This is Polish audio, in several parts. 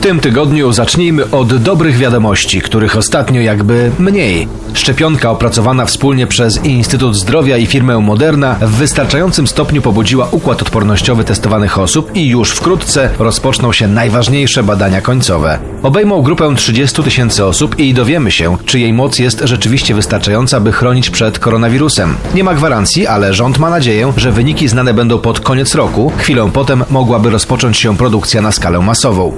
W tym tygodniu zacznijmy od dobrych wiadomości, których ostatnio jakby mniej. Szczepionka opracowana wspólnie przez Instytut Zdrowia i firmę Moderna w wystarczającym stopniu pobudziła układ odpornościowy testowanych osób i już wkrótce rozpoczną się najważniejsze badania końcowe. Obejmą grupę 30 tysięcy osób i dowiemy się, czy jej moc jest rzeczywiście wystarczająca, by chronić przed koronawirusem. Nie ma gwarancji, ale rząd ma nadzieję, że wyniki znane będą pod koniec roku. Chwilę potem mogłaby rozpocząć się produkcja na skalę masową.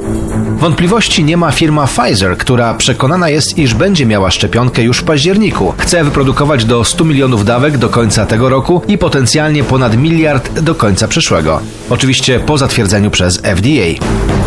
Wątpliwości nie ma firma Pfizer, która przekonana jest, iż będzie miała szczepionkę już w październiku. Chce wyprodukować do 100 milionów dawek do końca tego roku i potencjalnie ponad miliard do końca przyszłego. Oczywiście po zatwierdzeniu przez FDA.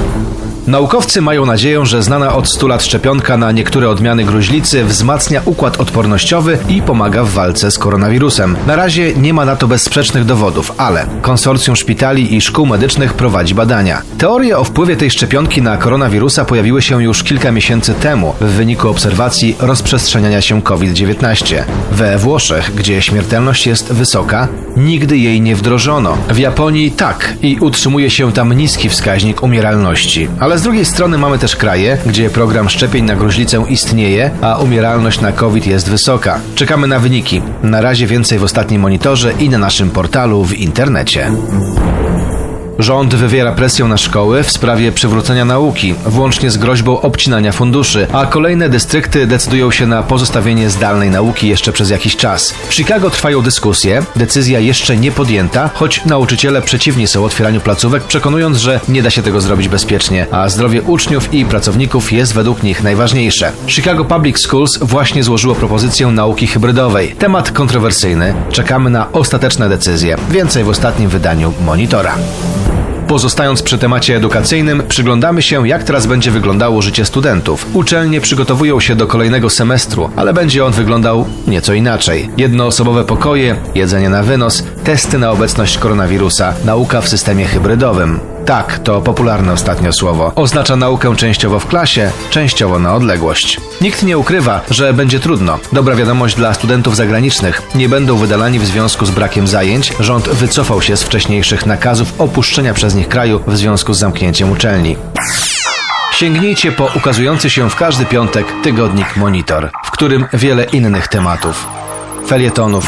Naukowcy mają nadzieję, że znana od 100 lat szczepionka na niektóre odmiany gruźlicy wzmacnia układ odpornościowy i pomaga w walce z koronawirusem. Na razie nie ma na to bezsprzecznych dowodów, ale konsorcjum szpitali i szkół medycznych prowadzi badania. Teorie o wpływie tej szczepionki na koronawirusa pojawiły się już kilka miesięcy temu w wyniku obserwacji rozprzestrzeniania się COVID-19. We Włoszech, gdzie śmiertelność jest wysoka, nigdy jej nie wdrożono. W Japonii tak i utrzymuje się tam niski wskaźnik umieralności, ale z drugiej strony mamy też kraje, gdzie program szczepień na gruźlicę istnieje, a umieralność na COVID jest wysoka. Czekamy na wyniki. Na razie więcej w ostatnim monitorze i na naszym portalu w internecie. Rząd wywiera presję na szkoły w sprawie przywrócenia nauki, włącznie z groźbą obcinania funduszy, a kolejne dystrykty decydują się na pozostawienie zdalnej nauki jeszcze przez jakiś czas. W Chicago trwają dyskusje, decyzja jeszcze nie podjęta, choć nauczyciele przeciwni są otwieraniu placówek, przekonując, że nie da się tego zrobić bezpiecznie, a zdrowie uczniów i pracowników jest według nich najważniejsze. Chicago Public Schools właśnie złożyło propozycję nauki hybrydowej. Temat kontrowersyjny. Czekamy na ostateczne decyzje. Więcej w ostatnim wydaniu Monitora. Pozostając przy temacie edukacyjnym, przyglądamy się, jak teraz będzie wyglądało życie studentów. Uczelnie przygotowują się do kolejnego semestru, ale będzie on wyglądał nieco inaczej. Jednoosobowe pokoje, jedzenie na wynos, testy na obecność koronawirusa, nauka w systemie hybrydowym. Tak, to popularne ostatnio słowo. Oznacza naukę częściowo w klasie, częściowo na odległość. Nikt nie ukrywa, że będzie trudno. Dobra wiadomość dla studentów zagranicznych. Nie będą wydalani w związku z brakiem zajęć. Rząd wycofał się z wcześniejszych nakazów opuszczenia przez nich kraju w związku z zamknięciem uczelni. Sięgnijcie po ukazujący się w każdy piątek tygodnik Monitor, w którym wiele innych tematów. Felietonów,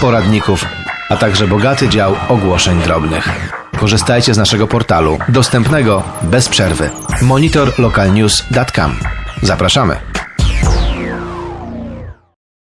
poradników, a także bogaty dział ogłoszeń drobnych. Korzystajcie z naszego portalu, dostępnego bez przerwy. monitorlocalnews.com. Zapraszamy.